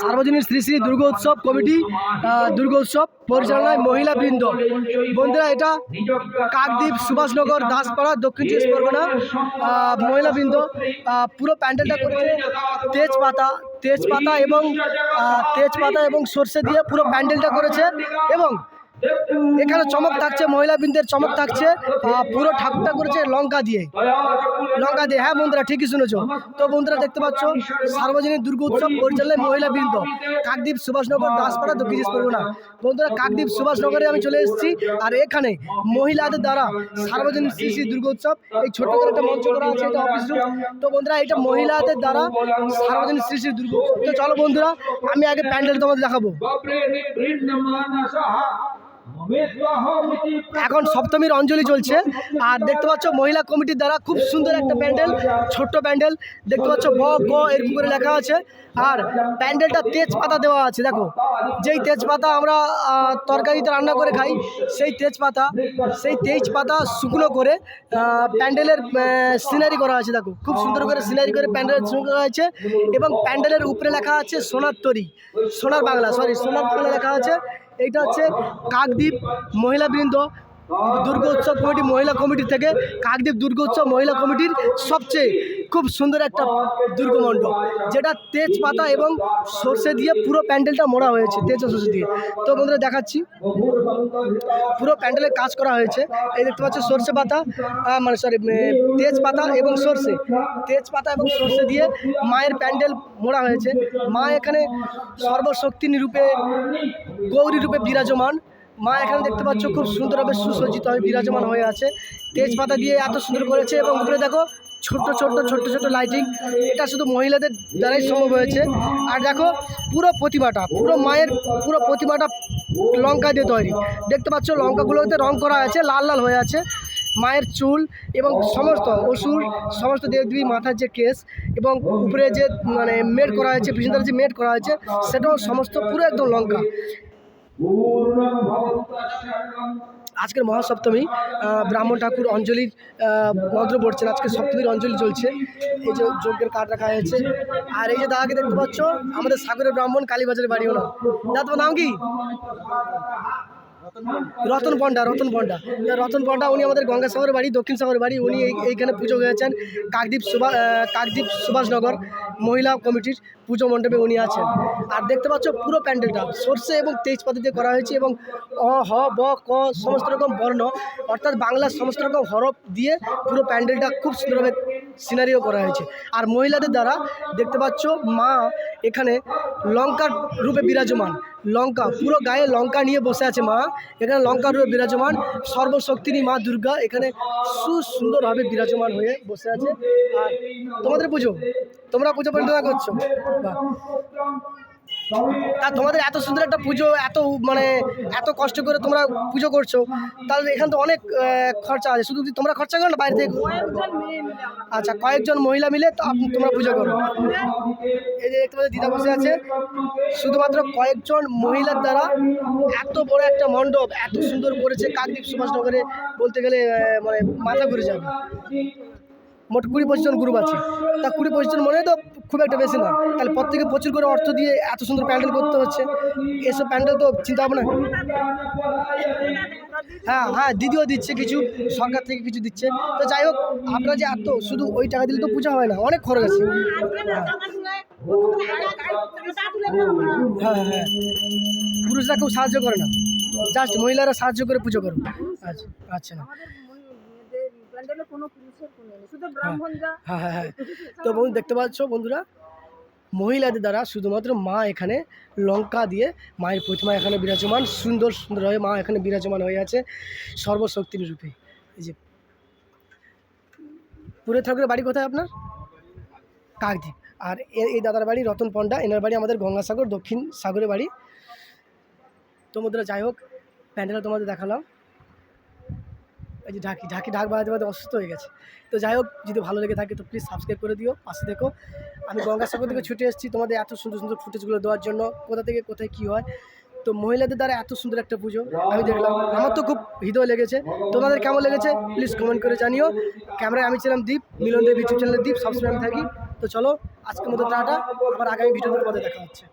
সার্বজনীন শ্রী শ্রী দুর্গোৎসব কমিটি দুর্গা দুর্গোৎসব পরিচালনায় মহিলা বৃন্দ। বন্ধুরা, এটা কাকদ্বীপ সুভাষনগর দাসপাড়া দক্ষিণ চব্বিশ পরগনা মহিলা বৃন্দ পুরো প্যান্ডেলটা করেছে। তেজপাতা তেজপাতা এবং তেজপাতা এবং সর্ষে দিয়ে পুরো প্যান্ডেলটা করেছে এবং এখানে চমক থাকছে মহিলা বৃন্দের চমক থাকছে পুরো ঠাকুরটা করেছে লঙ্কা দিয়ে লঙ্কা দিয়ে হ্যাঁ বন্ধুরা ঠিকই শুনেছো তো বন্ধুরা দেখতে পাচ্ছ সার্বজনীন দুর্গা উৎসব পরিচালনায় মহিলা বৃন্দ কাকদ্বীপ সুভাষনগর দাসপাড়া দক্ষিণ চব্বিশ পরগনা বন্ধুরা কাকদ্বীপ সুভাষনগরে আমি চলে এসেছি আর এখানে মহিলাদের দ্বারা সার্বজনীন শ্রী শ্রী দুর্গা উৎসব এই ছোট্ট করে একটা মঞ্চ করা আছে এটা অফিস রুম তো বন্ধুরা এটা মহিলাদের দ্বারা সার্বজনীন শ্রী শ্রী দুর্গা তো চলো বন্ধুরা আমি আগে প্যান্ডেল তোমাদের দেখাবো এখন সপ্তমীর অঞ্জলি চলছে। আর দেখতে পাচ্ছ, মহিলা কমিটির দ্বারা খুব সুন্দর একটা প্যান্ডেল, ছোট্ট প্যান্ডেল। দেখতে পাচ্ছ ব গ এরকম করে লেখা আছে। আর প্যান্ডেলটা তেজপাতা দেওয়া আছে, দেখো। যেই তেজপাতা আমরা তরকারিতে রান্না করে খাই, সেই তেজপাতা সেই তেজপাতা শুকনো করে প্যান্ডেলের সিনারি করা আছে, দেখো। খুব সুন্দর করে সিনারি করে প্যান্ডেলের শুকনো করা আছে। এবং প্যান্ডেলের উপরে লেখা আছে সোনার তরি, সোনার বাংলা, সরি, সোনার বাংলা লেখা আছে। এইটা হচ্ছে কাকদ্বীপ মহিলা বৃন্দ দুর্গা উৎসব কমিটি, মহিলা কমিটি থেকে কাকদ্বীপ দুর্গা উৎসব মহিলা কমিটির সবচেয়ে খুব সুন্দর একটা দুর্গমণ্ডপ যেটা তেজপাতা এবং সর্ষে দিয়ে পুরো প্যান্ডেলটা মোড়া হয়েছে, তেজ সর্ষে দিয়ে। তো বন্ধুরা দেখাচ্ছি, পুরো প্যান্ডেলে কাজ করা হয়েছে। এই দেখতে পাচ্ছ, সর্ষে পাতা মানে সরি তেজপাতা এবং সর্ষে। তেজপাতা এবং সর্ষে দিয়ে মায়ের প্যান্ডেল মোড়া হয়েছে। মা এখানে সর্বশক্তি রূপে গৌরী রূপে বিরাজমান। মা এখানে দেখতে পাচ্ছ খুব সুন্দরভাবে সুসজ্জিত হয়ে বিরাজমান হয়ে আছে। তেজপাতা দিয়ে এত সুন্দর করেছে এবং উপরে দেখো ছোট্ট ছোট্ট ছোট্ট ছোট্ট লাইটিং এটা শুধু মহিলাদের দ্বারাই সম্ভব হয়েছে। আর দেখো পুরো প্রতিমাটা, পুরো মায়ের পুরো প্রতিমাটা লঙ্কা দিয়ে তৈরি। দেখতে পাচ্ছ লঙ্কাগুলোতে রং করা আছে, লাল লাল হয়ে আছে। মায়ের চুল এবং সমস্ত অসুর, সমস্ত দেবদেবী মাথার যে কেস এবং উপরে যে মানে মেড করা হয়েছে পিছনের যে মেড করা হয়েছে, সেটাও সমস্ত পুরো একদম লঙ্কা। আজকের মহাসপ্তমী ব্রাহ্মণ ঠাকুর অঞ্জলির মন্ত্র পড়ছেন। আজকে সপ্তমীর অঞ্জলি চলছে। এই যে যজ্ঞের কাঠ রাখা হয়েছে। আর এই যে দাদাকে দেখতে পাচ্ছ, আমাদের সাগরের ব্রাহ্মণ কালীবাজারের বাড়ি হলো। দাদা, তোমার নাম কি? রতন পণ্ডা রতন পণ্ডা। রতন পণ্ডা উনি আমাদের গঙ্গাসাগরের বাড়ি দক্ষিণ সাগরের বাড়ি উনি এই- এইখানে পুজো হয়েছেন কাকদ্বীপ সুভা আহ, কাকদ্বীপ সুভাষনগর মহিলা কমিটির পুজো মণ্ডপে উনি আছেন। আর দেখতে পাচ্ছ পুরো প্যান্ডেলটা সর্ষে এবং তেজপাতি দিয়ে করা হয়েছে এবং অ হ ব ক সমস্ত রকম বর্ণ অর্থাৎ বাংলার সমস্ত রকম হরফ দিয়ে পুরো প্যান্ডেলটা খুব সুন্দরভাবে সিনারিও করা হয়েছে। আর মহিলাদের দ্বারা দেখতে পাচ্ছ মা এখানে লঙ্কার রূপে বিরাজমান। লঙ্কা, পুরো গায়ে লঙ্কা নিয়ে বসে আছে মা। এখানে লঙ্কার রূপে বিরাজমান। সর্বশক্তিনী মা দুর্গা। এখানে সুসুন্দরভাবে বিরাজমান হয়ে বসে আছে। আর তোমাদের পুজো? তোমরা পুজো পরিচালনা করছ। তা তোমাদের এত সুন্দর একটা পুজো, এত মানে এত কষ্ট করে তোমরা পুজো করছ, তাহলে এখান তো অনেক খরচা আছে। শুধু তোমরা খরচা করো না বাইরে থেকে? আচ্ছা কয়েকজন মহিলা মিলে তোমরা পুজো করো। এই যে দেখতে পাচ্ছ, দিদা বসে আছে। শুধুমাত্র কয়েকজন মহিলার দ্বারা এত বড় একটা মণ্ডপ, এত সুন্দর করেছে কাকদ্বীপ সুভাষনগরে বলতে গেলে মানে মাথা ঘুরে যাবে। মোট কুড়ি পঁচিশ জন গ্রুপ আছে। তা কুড়ি পঁচিশ জন মনে তো খুব একটা বেশি না। তাহলে প্রত্যেকে প্রচুর করে অর্থ দিয়ে এত সুন্দর প্যান্ডেল করতে হচ্ছে। এসব প্যান্ডেল তো চিন্তা ভাবনা। হ্যাঁ হ্যাঁ দিদিও দিচ্ছে কিছু, সরকার থেকে কিছু দিচ্ছে। তো যাই হোক, আপনারা যে এত, শুধু ওই টাকা দিলে তো পূজা হয় না, অনেক খরচ আছে। হ্যাঁ হ্যাঁ পুরুষরা কেউ সাহায্য করে না। জাস্ট মহিলারা সাহায্য করে পুজো করো। আচ্ছা আচ্ছা প্যান্ডেলে কোনো পুরুষের কোনো নেই শুধু ব্রাহ্মণরা। হ্যাঁ হ্যাঁ হ্যাঁ। তো বন্ধু দেখতে পাচ্ছ বন্ধুরা মহিলাদের দ্বারা শুধুমাত্র মা এখানে লঙ্কা দিয়ে মায়ের প্রতিমা এখানে বিরাজমান সুন্দর সুন্দর হয়ে মা এখানে বিরাজমান হয়ে আছে সর্বশক্তির রূপে। এই যে পুরে ঠাকুরের বাড়ি কোথায় আপনার? কাকদ্বীপ। আর এই দাদার বাড়ি রতন পণ্ডা এনার বাড়ি আমাদের গঙ্গাসাগর দক্ষিণ সাগরের বাড়ি। তো বন্ধুরা যাই হোক প্যান্ডেলটা তোমাদের দেখালাম। এই যে ঢাকি ঢাকি ঢাক বাজাতে বাজাতে অসুস্থ হয়ে গেছে। তো যাই হোক, যদি ভালো লেগে থাকে তো প্লিজ সাবস্ক্রাইব করে দিও, পাশে দেখো আমি গঙ্গাসাগর থেকে ছুটে এসেছি, তোমাদের এত সুন্দর সুন্দর ফুটেজগুলো দেওয়ার জন্য, কোথা থেকে, কোথায় কী হয়। তো মহিলাদের দ্বারা এত সুন্দর একটা পুজো, আমি দেখলাম। আমার তো খুব হৃদয় লেগেছে। তোমাদের কেমন লেগেছে প্লিজ কমেন্ট করে জানিও। ক্যামেরায় আমি ছিলাম দীপ, মিলন দেব ইউটিউব চ্যানেলের দীপ, সবসময় আমি থাকি। তো চলো, আজকের মতো টাটা, আবার আগামী ভিডিওতে তোমাদের দেখা হচ্ছে।